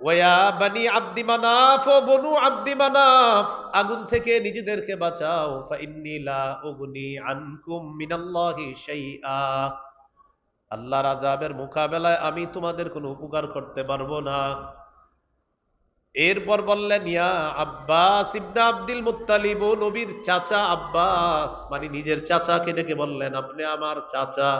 ওয়া বানি আব্দি মানাফ ও বনু আব্দি মানাফ, আগুন থেকে নিজেদেরকে বাঁচাও। ফাইন্নি লা উগনি আনকুম মিনাল্লাহি শাইআ। আল্লাহর আযাবের মোকাবেলায় আমি তোমাদের কোনো উপকার করতে পারব না। এরপর বললেন, ইয়া আব্বাস ইবনা আব্দুল মুত্তালিব, নবীর চাচা আব্বাস মানে নিজের চাচাকে ডেকে বললেন, আপনি আমার চাচা।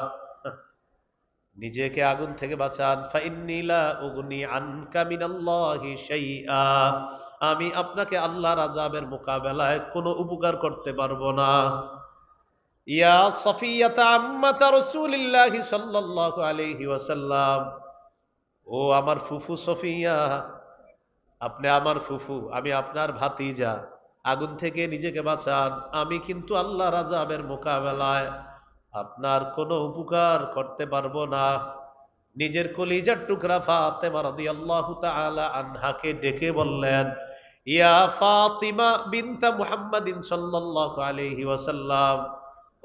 নিজেকে আগুন থেকে বাঁচান। ফাইন্নিলা উগনি আনকা মিনাল্লাহি শাইআ। আমি আপনাকে আল্লাহর আযাবের মোকাবেলায় কোনো উপকার করতে পারব না। ইয়া সফিয়াতা আম্মাতা রাসূলিল্লাহি সাল্লাল্লাহু আলাইহি ওয়াসাল্লাম। ও আমার ফুফু সফিয়া, আপনি আমার ফুফু, আমি আপনার ভাতিজা। আগুন থেকে নিজেকে বাঁচান। আমি কিন্তু আল্লাহর আযাবের মোকাবেলায় আপনার কোনো উপকার করতে পারব না। নিজের কলিজার টুকরা ফাতেমা রাদিয়াল্লাহু তাআলা আনহাকে ডেকে বললেন, ইয়া ফাতিমা বিনতা মুহাম্মাদিন সাল্লাল্লাহু আলাইহি ওয়াসাল্লাম,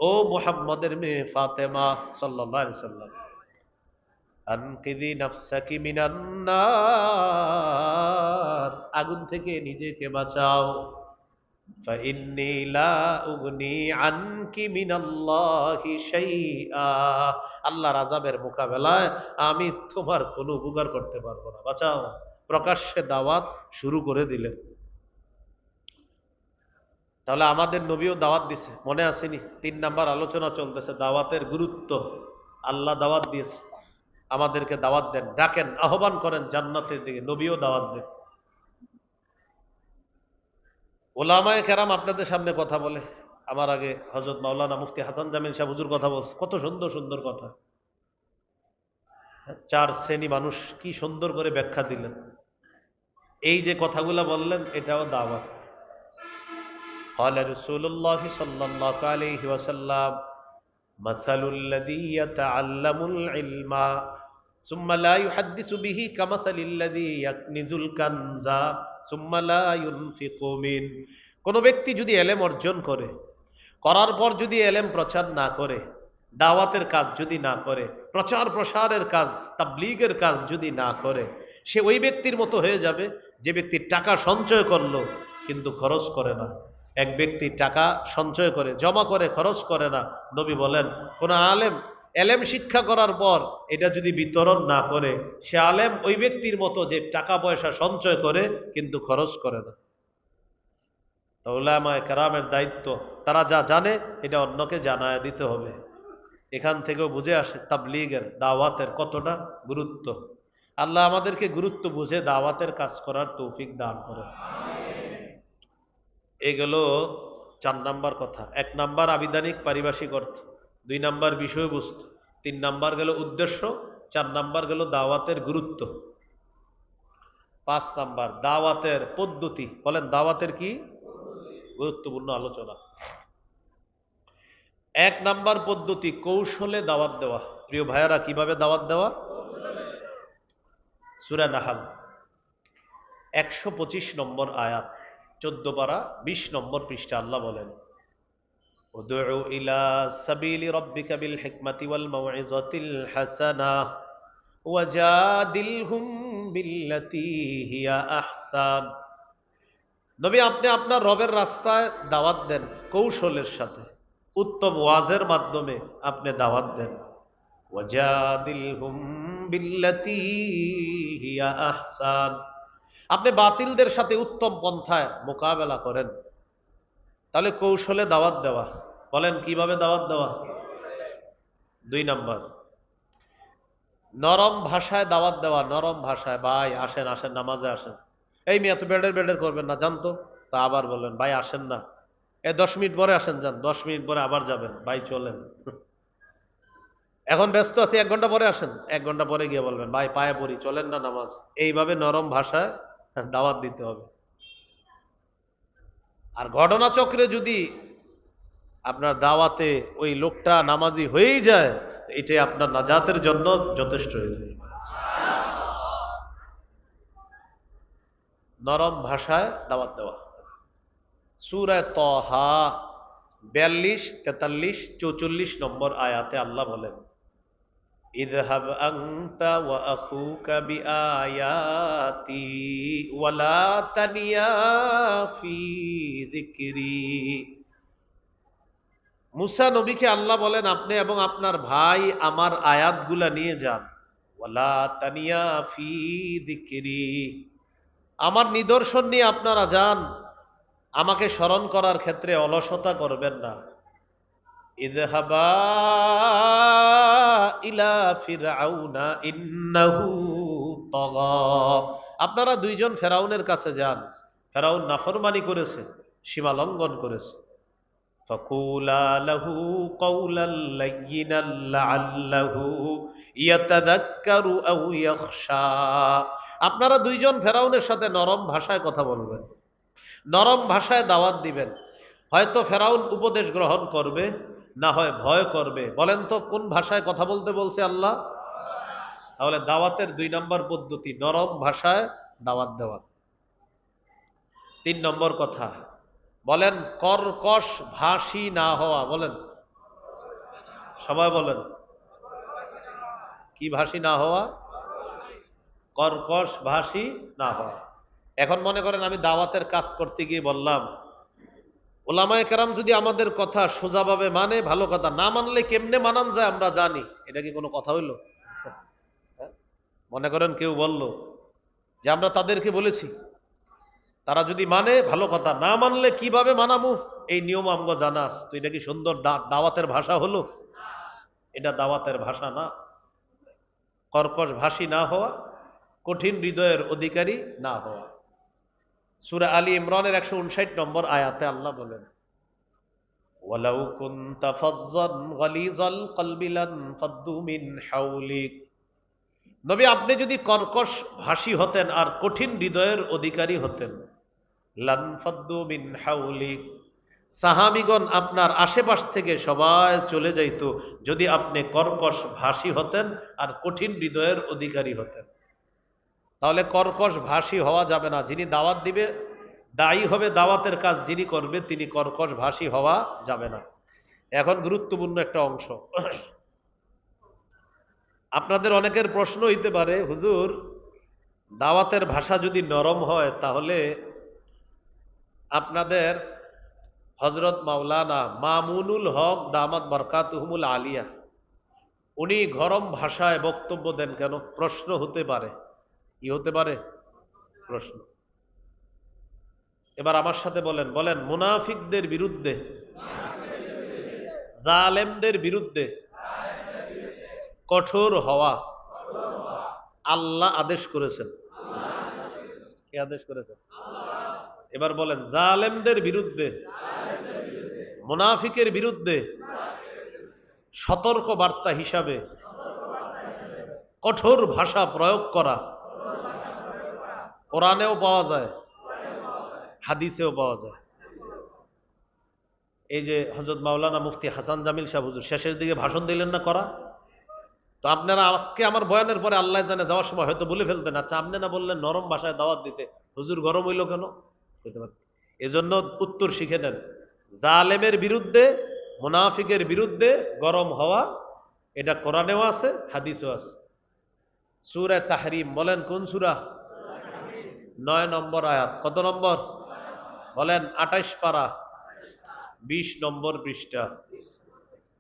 ও মুহাম্মদের মেয়ে ফাতেমা সাল্লাল্লাহু আলাইহি ওয়াসাল্লাম, আনকিদি নাফসাকি মিনান আগুন থেকে নিজেকে বাঁচাও। فإني لا أغني عنك من الله شيئا আল্লাহর আযাবের মোকাবেলায় আমি তোমার কোনো উপকার করতে পারবো না বাঁচাও প্রকাশ্যে দাওয়াত শুরু করে দিলেন তাহলে আমাদের নবীও দাওয়াত দিছে মনে আসেনি তিন নাম্বার আলোচনা চলতেছে দাওয়াতের গুরুত্ব আল্লাহ দাওয়াত দিয়েছে আমাদেরকে দাওয়াত দেন ডাকেন আহ্বান করেন জান্নাতের দিকে নবীও দাওয়াত দেন ওলামায় কেরাম আপনাদের সামনে কথা বলে আমার আগে হজরত মাওলানা মুফতি হাসান জামিল সাহেব হুজুর কথা বলছে কত সুন্দর সুন্দর কথা চার শ্রেণী মানুষ কি সুন্দর করে ব্যাখ্যা দিলেন এই যে কথাগুলা বললেন এটাও দাওয়াত قال رسول الله صلى الله عليه وسلم مثل الذي يتعلم العلم কোন সুম্মা কোনো ব্যক্তি যদি এলেম অর্জন করে, করার পর যদি এলেম প্রচার না করে, দাওয়াতের কাজ যদি না করে, প্রচার প্রসারের কাজ, তাবলিগের কাজ যদি না করে, সে ওই ব্যক্তির মতো হয়ে যাবে যে ব্যক্তি টাকা সঞ্চয় করল, কিন্তু খরচ করে না। এক ব্যক্তি টাকা সঞ্চয় করে, জমা করে, খরচ করে না। নবী বলেন, কোন আলেম এলেম শিক্ষা করার পর এটা যদি বিতরণ না করে, সে আলেম ওই ব্যক্তির মতো যে টাকা পয়সা সঞ্চয় করে, কিন্তু খরচ করে না। ওলামায় কেরামের দায়িত্ব, তারা যা জানে, এটা অন্যকে জানায় দিতে হবে। এখান থেকেও বুঝে আসে, তাবলিগের দাওয়াতের কতটা গুরুত্ব। আল্লাহ আমাদেরকে গুরুত্ব বুঝে দাওয়াতের কাজ করার তৌফিক দান করে এগুলো চার নাম্বার কথা। এক নাম্বার আবিধানিক পারিভাষিক অর্থ। দুই নাম্বার বিষয়বস্তু, তিন নাম্বার গেল উদ্দেশ্য, চার নাম্বার গেল দাওয়াতের গুরুত্ব। পাঁচ নাম্বার, দাওয়াতের পদ্ধতি, বলেন দাওয়াতের কি? গুরুত্বপূর্ণ আলোচনা। এক নাম্বার পদ্ধতি, কৌশলে দাওয়াত দেওয়া। প্রিয় ভাইয়ারা, কীভাবে দাওয়াত দেওয়া? সুরা নাহাল, একশো নম্বর আয়াত, চোদ্দ পারা, বিশ নম্বর পৃষ্ঠা আল্লাহ বলেন ادعو إلى سبيل ربك بالحكمة والموعظة الحسنة وجادلهم بالتي هي أحسن নবী আপনি আপনার রবের রাস্তায় দাওয়াত দেন কৌশলের সাথে উত্তম ওয়াজের মাধ্যমে আপনি দাওয়াত দেন ওয়াজাদিলহুম বিল্লাতি হিয়া আহসান আপনি বাতিলদের সাথে উত্তম পন্থায় মোকাবেলা করেন তাহলে কৌশলে দাওয়াত দেওয়া বলেন, কীভাবে দাওয়াত দেওয়া? দুই নাম্বার। নরম ভাষায় দাওয়াত দেওয়া, নরম ভাষায়, ভাই, আসেন আসেন, নামাজে আসেন। এই মেয়ে তো বেডের বেডের করবেন না। জানতো? তা আবার বললেন, ভাই, আসেন না। এ, দশ মিনিট পরে আসেন, যান। দশ মিনিট পরে আবার যাবেন। ভাই, চলেন। এখন ব্যস্ত আছি, এক ঘণ্টা পরে আসেন। এক ঘণ্টা পরে গিয়ে বলবেন, ভাই, পায়ে পড়ি, চলেন না নামাজ। এইভাবে নরম ভাষায় দাওয়াত দিতে হবে। আর ঘটনা চক্রে যদি আপনার দাওয়াতে ওই লোকটা নামাজি হয়েই যায় এটাই আপনার নাজাতের জন্য যথেষ্ট হয়ে যায় নরম ভাষায় দাওয়াত দেওয়া সুরায় তহা বিয়াল্লিশ তেতাল্লিশ চৌচল্লিশ নম্বর আয়াতে আল্লাহ বলেন اذهب أنت وأخوك بآياتي ولا تنيا في ذكري মুসা নবীকে আল্লাহ বলেন, আপনি এবং আপনার ভাই আমার আয়াতগুলা নিয়ে যান। ওয়ালা তানিয়া ফি আমার নিদর্শন নিয়ে আপনারা যান। আমাকে স্মরণ করার ক্ষেত্রে অলসতা করবেন না। ইন্নাহু আপনারা দুইজন ফেরাউনের কাছে যান। ফেরাউন নাফরমানি করেছে সীমা লঙ্ঘন করেছে। فقولا له قولا لينا لعله يتذكر أو يخشى আপনারা দুইজন ফেরাউনের সাথে নরম ভাষায় কথা বলবেন নরম ভাষায় দাওয়াত দিবেন হয়তো ফেরাউন উপদেশ গ্রহণ করবে না হয় ভয় করবে বলেন তো কোন ভাষায় কথা বলতে বলছে আল্লাহ তাহলে দাওয়াতের দুই নম্বর পদ্ধতি নরম ভাষায় দাওয়াত দেওয়া তিন নম্বর কথা বলেন, কর্কশ ভাষী না হওয়া, বলেন। সবাই বলেন। কি ভাষী না হওয়া? কর্কশ ভাষী না হওয়া। এখন মনে করেন, আমি দাওয়াতের কাজ করতে গিয়ে বললাম, ওলামায় কেরাম যদি আমাদের কথা সোজাভাবে মানে ভালো কথা না মানলে কেমনে মানান যায় আমরা জানি। এটা কি কোনো কথা হইল? হ্যাঁ? মনে করেন কেউ বলল যে, আমরা তাদেরকে বলেছি। তারা যদি মানে ভালো কথা। না মানলে কীভাবে মানামু? এই নিয়ম আমগো জানাস তো এটা কি সুন্দর দাওয়াতের ভাষা হলো? এটা দাওয়াতের ভাষা না। কর্কশ ভাষী না হওয়া, কঠিন হৃদয়ের অধিকারী না হওয়া। সুরা আলী ইমরানের একশো উনষাট নম্বর আয়াতে আল্লাহ বলেন কুনতা ফাজ্জান গালিজাল কলবি লান ফাদ্দু মিন হাওলিক। নবী, আপনি যদি কর্কশ ভাষী হতেন আর কঠিন হৃদয়ের অধিকারী হতেন হাওলিক সাহাবিগণ আপনার আশেপাশ থেকে সবাই চলে যাইত, যদি আপনি কর্কশ ভাষী হতেন আর কঠিন হৃদয়ের অধিকারী হতেন। তাহলে কর্কশ ভাষী হওয়া যাবে না, যিনি দাওয়াত দিবে, দায়ী হবে দাওয়াতের কাজ যিনি করবে, তিনি কর্কশ ভাষী হওয়া যাবে না। এখন গুরুত্বপূর্ণ একটা অংশ। আপনাদের অনেকের প্রশ্ন হইতে পারে, হুজুর, দাওয়াতের ভাষা যদি নরম হয়, তাহলে আপনাদের হজরত মাওলানা মামুনুল হক দামাত বরকাতহুমুল আলিয়া, উনি গরম ভাষায় বক্তব্য দেন কেন? প্রশ্ন হতে পারে। কি হতে পারে? প্রশ্ন। এবার আমার সাথে বলেন বলেন, মুনাফিকদের বিরুদ্ধে, জালেমদের বিরুদ্ধে কঠোর হওয়া আল্লাহ আদেশ করেছেন। কে আদেশ করেছেন? এবার বলেন, জালেমদের বিরুদ্ধে, মুনাফিকের বিরুদ্ধে সতর্ক বার্তা হিসাবে কঠোর ভাষা প্রয়োগ করা, কোরআনেও পাওয়া যায়, হাদিসেও পাওয়া যায়। এই যে হজরত মাওলানা মুফতি হাসান জামিল সাহ হুজুর, শেষের দিকে ভাষণ দিলেন না করা? তো আপনারা আজকে আমার বয়ানের পরে আল্লাহ জানে যাওয়ার সময় হয়তো বলে ফেলতেন আচ্ছা আপনি না বললেন নরম ভাষায় দাওয়াত দিতে, হুজুর গরম হইল কেন? এজন্য উত্তর শিখে নেন, জালেমের বিরুদ্ধে, মুনাফিকের বিরুদ্ধে গরম হওয়া, এটা কোরআনেও আছে, হাদিসও আছে। সুরে তাহরিম বলেন কোন সুরা? নয় নম্বর আয়াত। কত নম্বর? বলেন আঠাইশ পারা। বিশ নম্বর পৃষ্ঠা।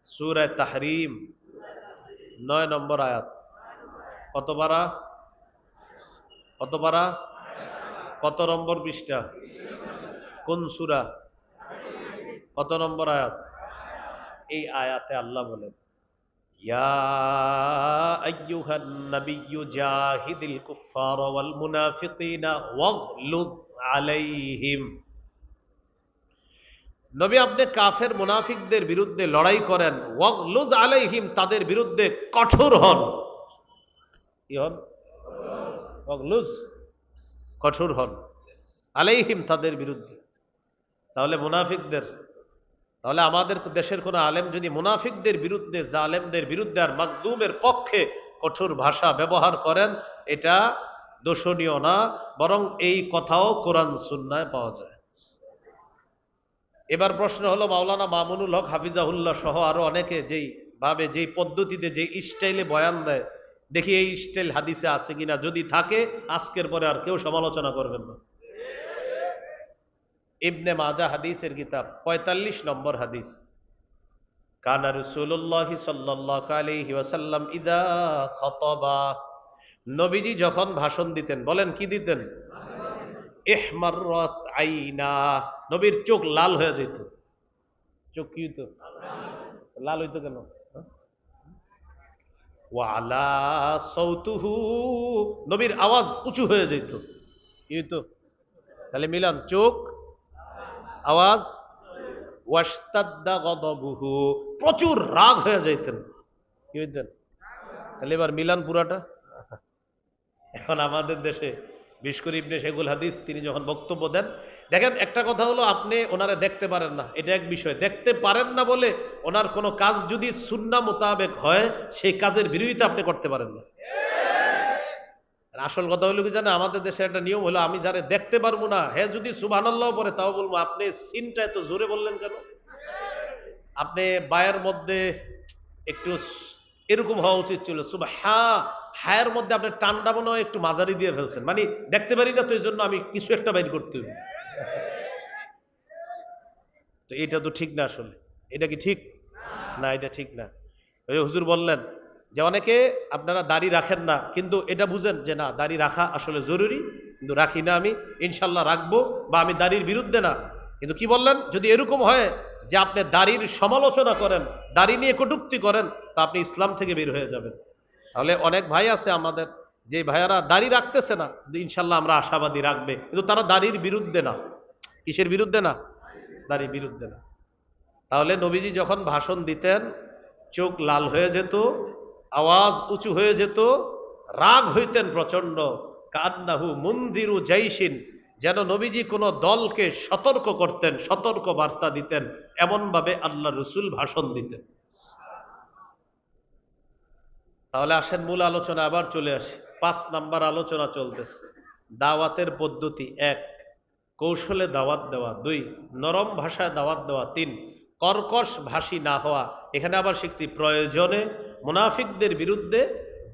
সুরে তাহরিম, নয় নম্বর আয়াত। কত পারা? কত পারা? কত নম্বর পৃষ্ঠা? কোন সুরা? কত নম্বর আয়াত? এই আয়াতে আল্লাহ বলেন নবী কাফের মুনাফিকদের বিরুদ্ধে লড়াই করেন, ওয়াগলুজ আলাইহিম তাদের বিরুদ্ধে কঠোর হন। কি হন? কঠোর হন। আলাইহিম তাদের বিরুদ্ধে। তাহলে মুনাফিকদের, তাহলে আমাদের দেশের কোন আলেম যদি মুনাফিকদের বিরুদ্ধে, জালেমদের বিরুদ্ধে আর মাজলুমের পক্ষে কঠোর ভাষা ব্যবহার করেন, এটা দোষণীয় না, বরং এই কথাও কোরআন সুন্নায় পাওয়া যায়। এবার প্রশ্ন হলো, মাওলানা মামুনুল হক হাফিজাহুল্লাহ সহ আরও অনেকে যেই ভাবে, যেই পদ্ধতিতে যে স্টাইলে বয়ান দেয় দেখি এই স্টাইল হাদিসে আছে কিনা, যদি থাকে, আজকের পরে আর কেউ সমালোচনা করবেন না। ইবনে মাজা হাদিসের কিতাব, পঁয়তাল্লিশ নম্বর হাদিস। কানা রসুল্লাহ সাল্লাহ ওয়াসাল্লাম ইদা খতবা। নবীজি যখন ভাষণ দিতেন, বলেন কি দিতেন? এহমারত আইনা। নবীর চোখ লাল হয়ে যেত। চোখ কি হইতো? লাল হইতো কেন? ওয়ালা সৌতুহু নবীর আওয়াজ উঁচু হয়ে যেত। কি হইতো? তাহলে মিলান, চোখ, আওয়াজ। ওয়াস্তাদ্দা গদবুহু। প্রচুর রাগ হয়ে যাইতেন। কি হইতেন? তাহলে এবার মিলান পুরাটা। এখন আমাদের দেশে বিস্কুর ইবনে শেগুল হাদিস, তিনি যখন বক্তব্য দেন দেখেন, একটা কথা হলো, আপনি ওনারা দেখতে পারেন না। এটা এক বিষয়। দেখতে পারেন না বলে ওনার কোনো কাজ যদি সুন্না মোতাবেক হয়, সেই কাজের বিরোধিতা আপনি করতে পারেন না। আসল কথা হলো কি জানে আমাদের দেশে একটা নিয়ম হলো, আমি যারে দেখতে পারব না হ্যাঁ যদি সুবহানাল্লাহ পরে তাও বলব, আপনি সিনটা এত জোরে বললেন কেন? আপনি বায়ের মধ্যে একটু এরকম হওয়া উচিত ছিল হ্যাঁ হায়ের মধ্যে আপনি টান্ডা মনে একটু মাঝারি দিয়ে ফেলছেন। মানে দেখতে পারি না তো এই জন্য আমি কিছু একটা বাইর করতে হবে তো এটা তো ঠিক না আসলে। এটা কি ঠিক? না, এটা ঠিক না। ওই হুজুর বললেন যে অনেকে আপনারা দাড়ি রাখেন না, কিন্তু এটা বুঝেন যে না, দাড়ি রাখা আসলে জরুরি, কিন্তু রাখি না আমি ইনশাল্লাহ রাখব বা আমি দাড়ির বিরুদ্ধে না। কিন্তু কি বললেন? যদি এরকম হয় যে আপনি দাড়ির সমালোচনা করেন, দাড়ি নিয়ে কটুক্তি করেন, তা আপনি ইসলাম থেকে বের হয়ে যাবেন। তাহলে অনেক ভাই আছে আমাদের, যে ভাইয়ারা দাড়ি রাখতেছে না ইনশাল্লাহ আমরা আশাবাদী রাখবে, কিন্তু তারা দাড়ির বিরুদ্ধে না। কিসের বিরুদ্ধে না? দাড়ির বিরুদ্ধে না। তাহলে নবীজি যখন ভাষণ দিতেন, চোখ লাল হয়ে যেত, আওয়াজ উঁচু হয়ে যেত, রাগ হইতেন প্রচণ্ড কান্নাহু মন্দিরু জাইসিন যেন নবীজি কোনো দলকে সতর্ক করতেন, সতর্ক বার্তা দিতেন, এমনভাবে আল্লাহ রসুল ভাষণ দিতেন। তাহলে আসেন মূল আলোচনা, আবার চলে আসে। পাঁচ নাম্বার আলোচনা চলতেছে। দাওয়াতের পদ্ধতি এক। কৌশলে দাওয়াত দেওয়া, দুই, নরম ভাষায় দাওয়াত দেওয়া, তিন, কর্কশ ভাষী না হওয়া, এখানে আবার শিখছি প্রয়োজনে মুনাফিকদের বিরুদ্ধে,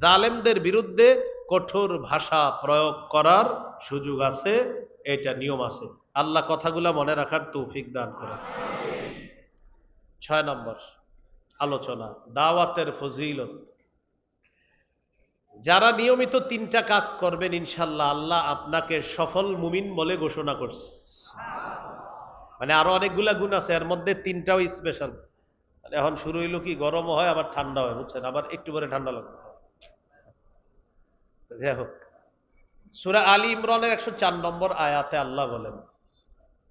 জালেমদের বিরুদ্ধে কঠোর ভাষা প্রয়োগ করার সুযোগ আছে, এটা নিয়ম আছে। আল্লাহ কথাগুলা মনে রাখার তৌফিক দান করে ছয় নম্বর, আলোচনা, দাওয়াতের ফজিলত। যারা নিয়মিত তিনটা কাজ করবেন, ইনশাল্লাহ আল্লাহ আপনাকে সফল মুমিন বলে ঘোষণা করছে। মানে আরও অনেকগুলা গুণ আছে, এর মধ্যে তিনটাও স্পেশাল মানে এখন শুরু হইল কি, গরম হয়, আবার ঠান্ডা হয়, বুঝছেন? আবার একটু পরে ঠান্ডা লাগবে। যাই হোক। সুরা আলী ইমরানের একশো চার নম্বর আয়াতে আল্লাহ বলেন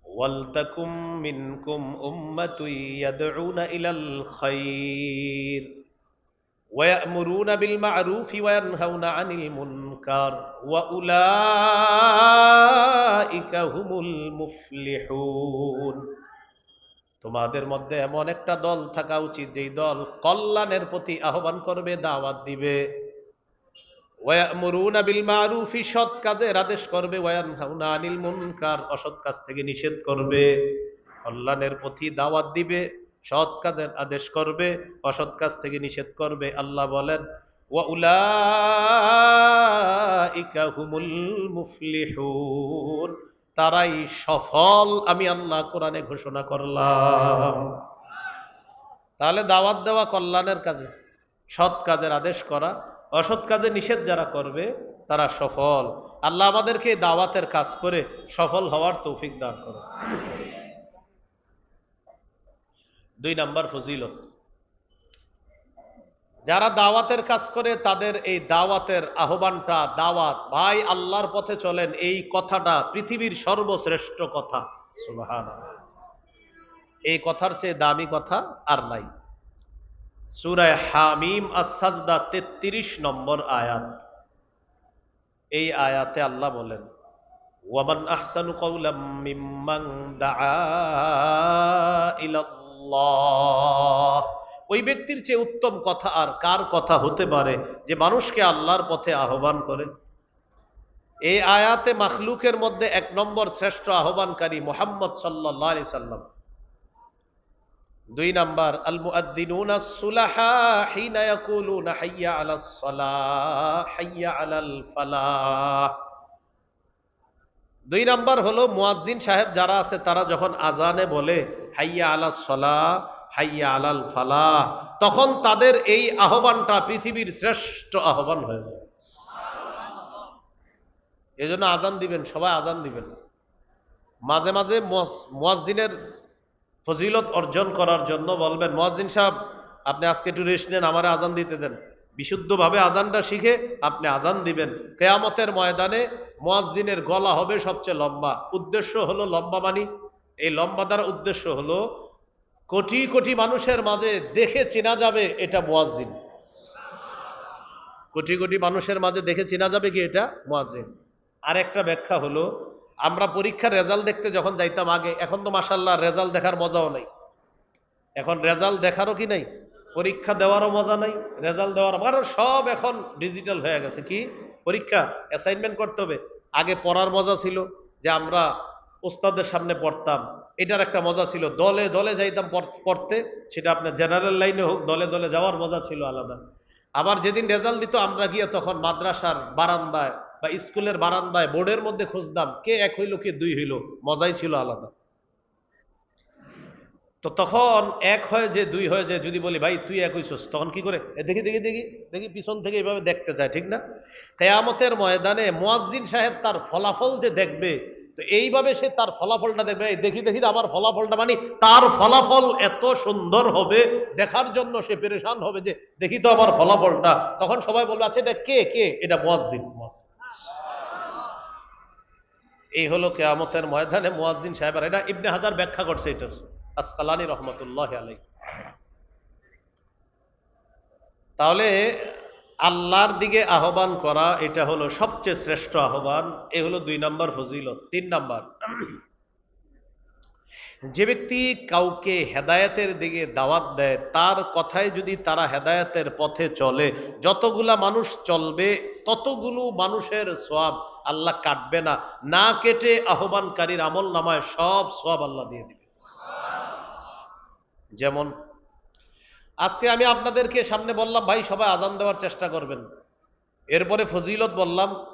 ওয়ালতাকুম মিনকুম উম্মাতু ইয়াদউনা ইলাল খায়র ويأمرون بالمعروف وينهون عن المنكر وأولئك هم المفلحون তোমাদের মধ্যে এমন একটা দল থাকা উচিত যেই দল কল্যাণের প্রতি আহ্বান করবে দাওয়াত দিবে ওয়ামুরুনা বিল মারুফি সৎ কাজের আদেশ করবে ওয়ানহাউনা আনিল মুনকার অসৎ কাজ থেকে নিষেধ করবে কল্যাণের প্রতি দাওয়াত দিবে সৎ কাজের আদেশ করবে, অসৎ কাজ থেকে নিষেধ করবে, আল্লাহ বলেন তারাই সফল, আমি আল্লাহ কোরআনে ঘোষণা করলাম। তাহলে দাওয়াত দেওয়া কল্যাণের কাজে, সৎ কাজের আদেশ করা, অসৎ কাজে নিষেধ যারা করবে, তারা সফল। আল্লাহ আমাদেরকে দাওয়াতের কাজ করে সফল হওয়ার তৌফিক দান করে দুই নাম্বার ফজিলত। যারা দাওয়াতের কাজ করে, তাদের এই দাওয়াতের আহ্বানটা, দাওয়াত, ভাই আল্লাহর পথে চলেন, এই কথাটা পৃথিবীর সর্বশ্রেষ্ঠ কথা। এই কথার চেয়ে দামি কথা আর নাই। সুরায় হামিম আসাজদা তেত্রিশ নম্বর আয়াত। এই আয়াতে আল্লাহ বলেন ওয়ামান আহসানু দাআ ওই ব্যক্তির চেয়ে উত্তম কথা আর কার কথা হতে পারে যে মানুষকে আল্লাহর পথে আহ্বান করে? এই আয়াতে মাখলুকের মধ্যে এক নম্বর শ্রেষ্ঠ আহ্বানকারী মোহাম্মদ সাল্লাহ আলি সাল্লাম। দুই নাম্বার আল মুআদ্দিনুনা আলাল ফালাহ। দুই নাম্বার হলো মুয়াজ্জিন সাহেব যারা আছে, তারা যখন আজানে বলে, হাইয়া আলাস সলা হাইয়া আলাল ফালাহ, তখন তাদের এই আহ্বানটা পৃথিবীর শ্রেষ্ঠ আহ্বান হয়ে যায়। এই জন্য আজান দিবেন, সবাই আজান দিবেন। মাঝে মাঝে মুয়াজ্জিনের ফজিলত অর্জন করার জন্য বলবেন, মোয়াজ্জিন সাহেব, আপনি আজকে একটু রেস্ট নেন, আমার আজান দিতে দেন। বিশুদ্ধভাবে আজানটা শিখে আপনি আজান দিবেন। কেয়ামতের ময়দানে মোয়াজ্জিনের গলা হবে সবচেয়ে লম্বা। উদ্দেশ্য হলো লম্বা মানি এই লম্বা দ্বারা উদ্দেশ্য হলো কোটি কোটি মানুষের মাঝে দেখে চেনা যাবে এটা মোয়াজ্জিন। কোটি কোটি মানুষের মাঝে দেখে চেনা যাবে কি এটা মোয়াজ্জিন। আর একটা ব্যাখ্যা হলো, আমরা পরীক্ষার রেজাল্ট দেখতে যখন যাইতাম আগে, এখন তো মাসাল্লাহ রেজাল্ট দেখার মজাও নাই। এখন রেজাল্ট দেখারও কি নাই? পরীক্ষা দেওয়ারও মজা নাই রেজাল্ট দেওয়ার কারণ সব এখন ডিজিটাল হয়ে গেছে, কি? পরীক্ষা অ্যাসাইনমেন্ট করতে হবে। আগে পড়ার মজা ছিল যে আমরা ওস্তাদের সামনে পড়তাম। এটার একটা মজা ছিল। দলে দলে যাইতাম পড়তে, সেটা আপনার জেনারেল লাইনে হোক, দলে দলে যাওয়ার মজা ছিল আলাদা। আবার যেদিন রেজাল্ট দিত, আমরা গিয়ে তখন মাদ্রাসার বারান্দায় বা স্কুলের বারান্দায় বোর্ডের মধ্যে খুঁজতাম, কে এক হইল, কে দুই হইল। মজাই ছিল আলাদা। তো তখন এক হয় যে, দুই হয় যে, যদি বলি, ভাই, তুই এক হইছস, তখন কি করে? দেখি দেখি দেখি দেখি, পিছন থেকে এইভাবে দেখতে চায় ঠিক না? কেয়ামতের ময়দানে মোয়াজ্জিন সাহেব তার ফলাফল যে দেখবে, তো এইভাবে সে তার ফলাফলটা দেখবে দেখি দেখি, আমার ফলাফলটা মানে তার ফলাফল এত সুন্দর হবে, দেখার জন্য সে পেরেশান হবে যে, দেখি তো আমার ফলাফলটা। তখন সবাই বলবে আচ্ছা এটা কে কে? এটা মোয়াজ্জিন। এই হলো কেয়ামতের ময়দানে মোয়াজ্জিন সাহেব আর এটা ইবনে হাজার ব্যাখ্যা করছে এটার। আসকালানি রহমতুল্লাহ আলাই তাহলে আল্লাহর দিকে আহ্বান করা, এটা হলো সবচেয়ে শ্রেষ্ঠ আহ্বান, এ হলো দুই নাম্বার ফজিলত, তিন নাম্বার। যে ব্যক্তি কাউকে হেদায়েতের দিকে দাওয়াত দেয়, তার কথায় যদি তারা হেদায়েতের পথে চলে, যতগুলা মানুষ চলবে, ততগুলো মানুষের সব আল্লাহ কাটবে না। না কেটে আহ্বানকারীর আমল নামায় সব সব আল্লাহ দিয়ে দিবে। যেমন, আজকে আমি আপনাদেরকে সামনে বললাম, ভাই, সবাই আজান দেওয়ার চেষ্টা করবেন। এরপরে ফজিলত বললাম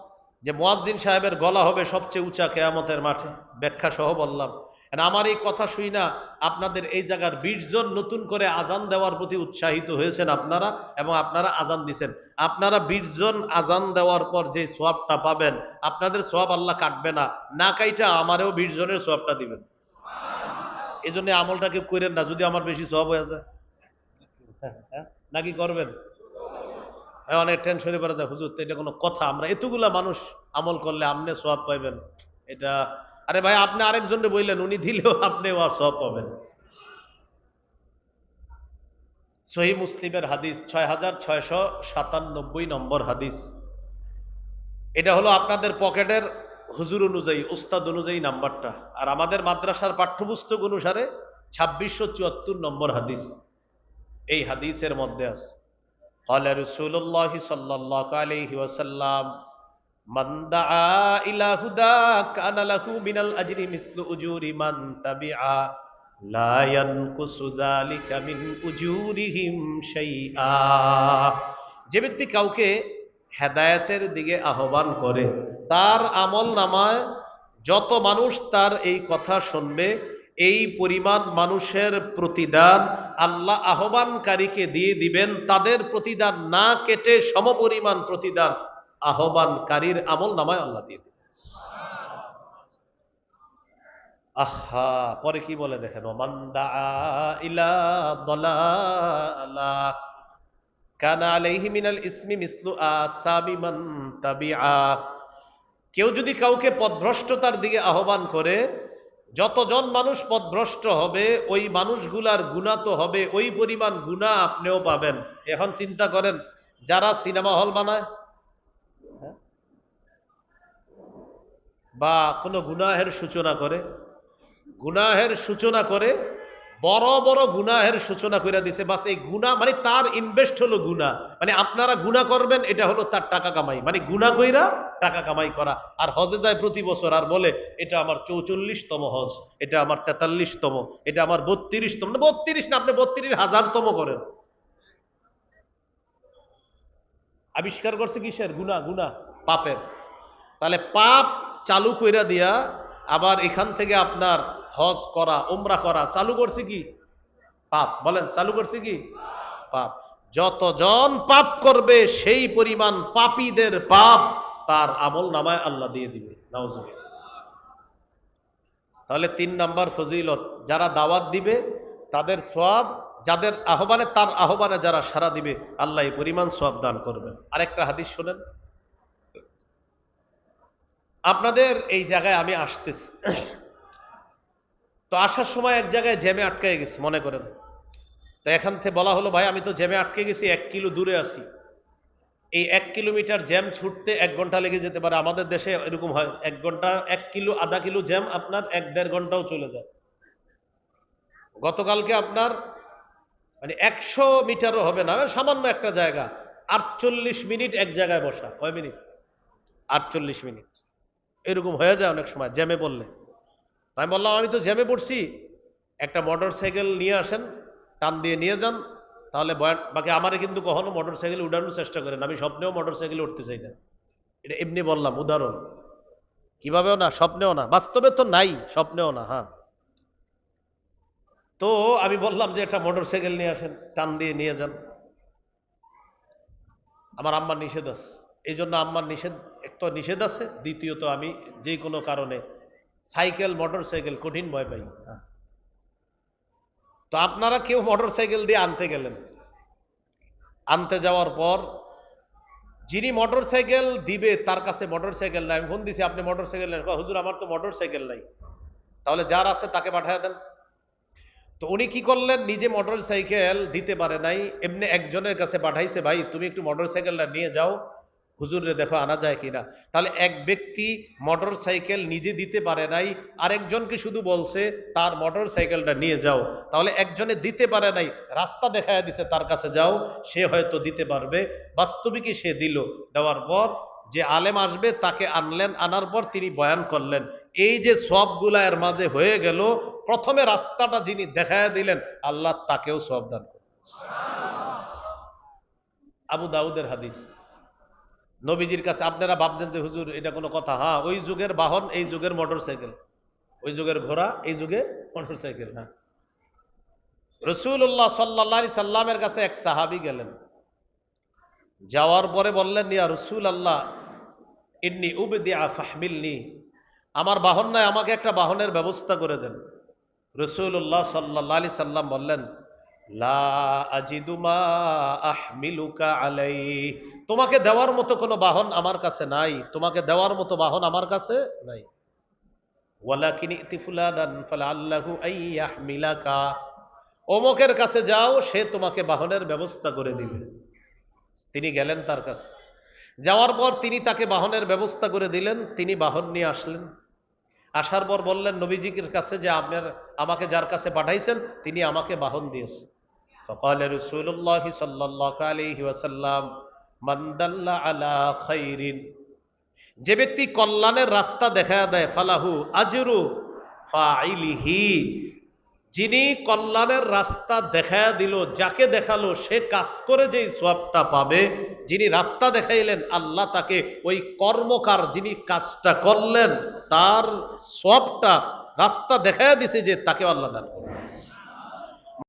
যে, মোয়াজ্জিন সাহেবের গলা হবে সবচেয়ে উঁচা কেয়ামতের মাঠে। ব্যাখ্যা সহ বললাম আমার এই কথা শুই না? আপনাদের এই জায়গার বিশ জন নতুন করে আজান দেওয়ার প্রতি উৎসাহিত হয়েছেন আপনারা এবং আপনারা আজান দিছেন। আপনারা বিশ জন আজান দেওয়ার পর যে সোয়াবটা পাবেন, আপনাদের সোয়াব আল্লাহ কাটবে না। না কাইটা আমারও বিশ জনের সোয়াবটা দিবেন। এই জন্য আমলটা কেউ করেন না, যদি আমার বেশি সব হয়ে যায়। নাকি করবেন? হ্যাঁ অনেক টেনশনে পড়ে যায়। হুজুর এটা কোনো কথা। আমরা এতগুলা মানুষ আমল করলে আপনি সব পাইবেন। এটা, আরে ভাই, আপনি আরেকজনকে বললেন, উনি দিলেও আপনি ও সব পাবেন। সহি মুসলিমের হাদিস ছয় হাজার ছয়শো সাতানব্বই নম্বর হাদিস। এটা হলো আপনাদের পকেটের হুজুর অনুযায়ী উস্তাদ অনুযায়ী নাম্বারটা আর আমাদের মাদ্রাসার পাঠ্যপুস্তক অনুসারে ছাব্বিশশো চুয়াত্তর নম্বর হাদিস এই হাদিসের মধ্যে আছে قال رسول الله صلى الله عليه وسلم من دعا الى هدى كان له من الاجر مثل اجور من تبعا لا ينقص ذلك من اجورهم شيئا যে ব্যক্তি কাউকে হেদায়েতের দিকে আহ্বান করে তার আমল নামায় যত মানুষ তার এই কথা শুনবে, এই পরিমাণ মানুষের প্রতিদান আল্লাহ আহ্বানকারীকে দিয়ে দিবেন। তাদের প্রতিদান না কেটে সমপরিমাণ প্রতিদান আহ্বানকারীর আমল নামায় আল্লাহ দিয়ে দিবেন। আহা, পরে কি বলে দেখেন? কানা আলাইহি মিনাল ইসমি মিসলু আসাবি মান তাবিআ। কেউ যদি কাউকে পদভ্রষ্টতার দিকে আহ্বান করে, যতজন মানুষ পদভ্রষ্ট হবে, ওই মানুষগুলার গুণা তো হবে, ওই পরিমাণ গুণা আপনিও পাবেন। এখন চিন্তা করেন, যারা সিনেমা হল বানায় বা কোনো গুনাহের সূচনা করে, গুনাহের সূচনা করে বড় বড় গুনাহের সূচনা করে দিছে। বাস এই গুণা মানে তার ইনভেস্ট হলো গুণা মানে আপনারা গুণা করবেন, এটা হলো তার টাকা কামাই। মানে গুণা কইরা টাকা কামাই করা। আর হজে যায় প্রতি বছর আর বলে, এটা আমার চৌচল্লিশতম হজ, এটা আমার তেতাল্লিশতম, এটা আমার বত্রিশতম। না বত্রিশ না, আপনি বত্রিশ হাজারতম করেন। আবিষ্কার করছে কি কিসের? গুণা গুণা পাপের। তাহলে পাপ চালু কইরা দিয়া আবার এখান থেকে আপনার হজ করা, উমরা করা, চালু করছে কি? পাপ। বলেন, চালু করছে কি? পাপ। যতজন পাপ করবে, সেই পরিমাণ পাপীদের পাপ তার আমল নামায় আল্লাহ দিয়ে দিবে। তাহলে তিন নাম্বার ফজিলত, যারা দাওয়াত দিবে, তাদের সব যাদের আহ্বানে, তার আহ্বানে যারা সারা দিবে, আল্লাহ পরিমাণ সব দান করবেন। আরেকটা হাদিস শোনেন। আপনাদের এই জায়গায় আমি আসতেছি। আসার সময় এক জায়গায় জ্যামে আটকে গেছি, মনে করেন। তো এখান থেকে বলা হলো, ভাই, আমি তো জ্যামে আটকে গেছি, এক কিলো দূরে আছি। এই এক কিলোমিটার জ্যাম ছুটতে এক ঘণ্টা লেগে যেতে পারে। আমাদের দেশে এরকম হয়, এক ঘণ্টা, এক কিলো, আধা কিলো জ্যাম আপনার এক দেড় ঘন্টাও চলে যায়। গতকালকে আপনার মানে একশো মিটারও হবে না, সামান্য একটা জায়গা, আটচল্লিশ মিনিট এক জায়গায় বসা, কয় মিনিট? আটচল্লিশ মিনিট। এরকম হয়ে যায় অনেক সময়, জ্যামে বললে আমি বললাম, আমি তো জ্যামে পড়ছি। একটা মোটর সাইকেল নিয়ে আসেন, টান দিয়ে নিয়ে যান, তাহলে বাকি আমারে কিন্তু কখনো মোটর সাইকেল উঠানোর চেষ্টা করেন আমি স্বপ্নেও মোটর সাইকেল উঠতে চাই না। এটা এমনি বললাম, উদাহরণ। কিভাবেও না, স্বপ্নেও না। বাস্তবে তো নাই, স্বপ্নেও না হ্যাঁ। তো আমি বললাম যে, একটা মোটর সাইকেল নিয়ে আসেন, টান দিয়ে নিয়ে যান। আমার আম্মার নিষেধ আছে এই জন্য আম্মার নিষেধ, এক তো নিষেধ আছে, দ্বিতীয়ত আমি যে কোনো কারণে সাইকেল মোটর সাইকেল কঠিন ভয় পাই। তো আপনারা কেউ মোটর সাইকেল দিয়ে আনতে গেলেন? আনতে যাওয়ার পর যিনি মোটর সাইকেল দিবে, তার কাছে মোটর সাইকেল নাই। আমি ফোন দিছি, আপনি মোটর সাইকেল নেন হুজুর, আমার তো মোটর সাইকেল নাই। তাহলে যার আছে তাকে পাঠিয়ে দেন। তো উনি কি করলেন? নিজে মোটর সাইকেল দিতে পারে নাই। এমনি একজনের কাছে পাঠাইছে, ভাই, তুমি একটু মোটর সাইকেলটা নিয়ে যাও। হুজুরে দেখো আনা যায় কিনা। তাহলে এক ব্যক্তি মোটর সাইকেল নিজে দিতে পারে নাই, আরেকজনকে শুধু বলছে, তার মোটর সাইকেলটা নিয়ে যাও। তাহলে একজনে দিতে পারে নাই, রাস্তা দেখা দিছে, তার কাছে যাও। সে হয়তো দিতে পারবে। বাস্তবিকই সে দিল। দেওয়ার পর যে আলেম আসবে, তাকে আনলেন, আনার পর তিনি বয়ান করলেন। এই যে সবগুলা এর মাঝে হয়ে গেল, প্রথমে রাস্তাটা যিনি দেখায় দিলেন, আল্লাহ তাকেও সব দান করলেন। আবু দাউদের হাদিস। নবীজির কাছে আপনারা ভাবছেন যে, হুজুর, এটা কোনো কথা? হ্যাঁ ওই যুগের বাহন, এই যুগের মোটর সাইকেল ওই যুগের ঘোড়া, এই যুগে মোটর সাইকেল হ্যাঁ রসুল্লাহ সাল্লা সাল্লামের কাছে এক সাহাবি গেলেন। যাওয়ার পরে বললেন, ইয়া রসুল আল্লাহ ইন্নি উবদিয়া ফাহমিলনি। আমার বাহন নয় আমাকে একটা বাহনের ব্যবস্থা করে দেন। রসুল্লাহ সাল্লাহ আলি সাল্লাম বললেন, লা আজিদুমা আহমিলুকা আলাই তোমাকে দেওয়ার মতো কোনো বাহন আমার কাছে নাই। তোমাকে দেওয়ার মতো বাহন আমার কাছে নাই। অমকের কাছে যাও, সে তোমাকে বাহনের ব্যবস্থা করে দিবে। তিনি গেলেন তার কাছে। যাওয়ার পর তিনি তাকে বাহনের ব্যবস্থা করে দিলেন, তিনি বাহন নিয়ে আসলেন। আসার পর বললেন, নবীজির কাছে যে আপনার, আমাকে যার কাছে পাঠাইছেন, তিনি আমাকে বাহন দিয়েছেন। ফকাল রসুল্লাহ সাল্লাহ আলহি ওয়াসাল্লাম আলা যে ব্যক্তি কল্যাণের রাস্তা দেখা দেয়, ফালাহু আজরু ফাইলিহি যিনি কল্যাণের রাস্তা দেখা দিল, যাকে দেখাল, সে কাজ করে যেই সোয়াবটা পাবে, যিনি রাস্তা দেখাইলেন, আল্লাহ তাকে ওই কর্মকার যিনি কাজটা করলেন, তার সোয়াবটা রাস্তা দেখা দিছে যে তাকে আল্লাহ দান করে